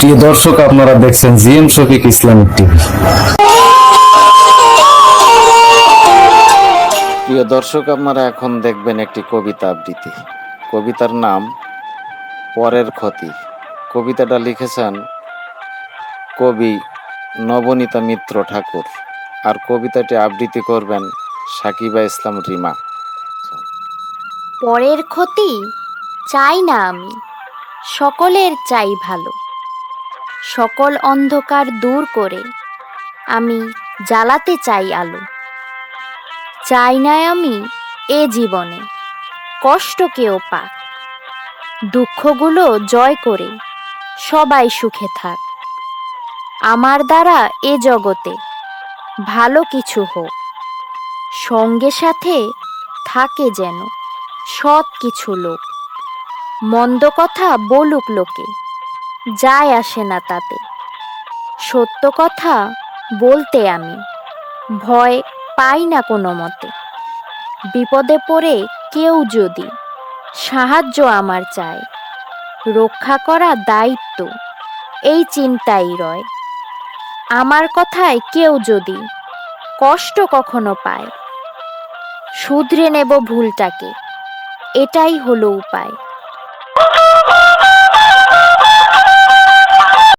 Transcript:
প্রিয় দর্শক আপনারা দেখছেন জিএম শফিক ইসলামিক টিভি। প্রিয় দর্শক আপনারা এখন দেখবেন একটি কবিতা আবৃত্তি। কবিতার নাম পরের ক্ষতি। কবিতাটা লিখেছেন কবি নবনীতা মিত্র ঠাকুর। আর কবিতাটি আবৃত্তি করবেন সাকিবা ইসলাম রিমা। পরের ক্ষতি চাই না আমি সকলের চাই ভালো। সকল অন্ধকার দূর করে আমি জ্বালাতে চাই আলো। চাই না আমি এ জীবনে, কষ্ট কেউ পাক। দুঃখগুলো জয় করে সবাই সুখে থাক। আমার দ্বারা এ জগতে ভালো কিছু হোক। সঙ্গে সাথে থাকে যেন সৎ কিছু লোক। মন্দ কথা বলুক লোকে। যায় আসে না তাতে। সত্য কথা বলতে আমি ভয় পাই না কোনো মতে। বিপদে পড়ে কেউ যদি সাহায্য আমার চায়, রক্ষা করা দায়িত্ব, এই চিন্তাই রয়। আমার কথায় কেউ যদি কষ্ট কখনো পায়, শুধরে নেব ভুলটাকে। এটাই হলো উপায়।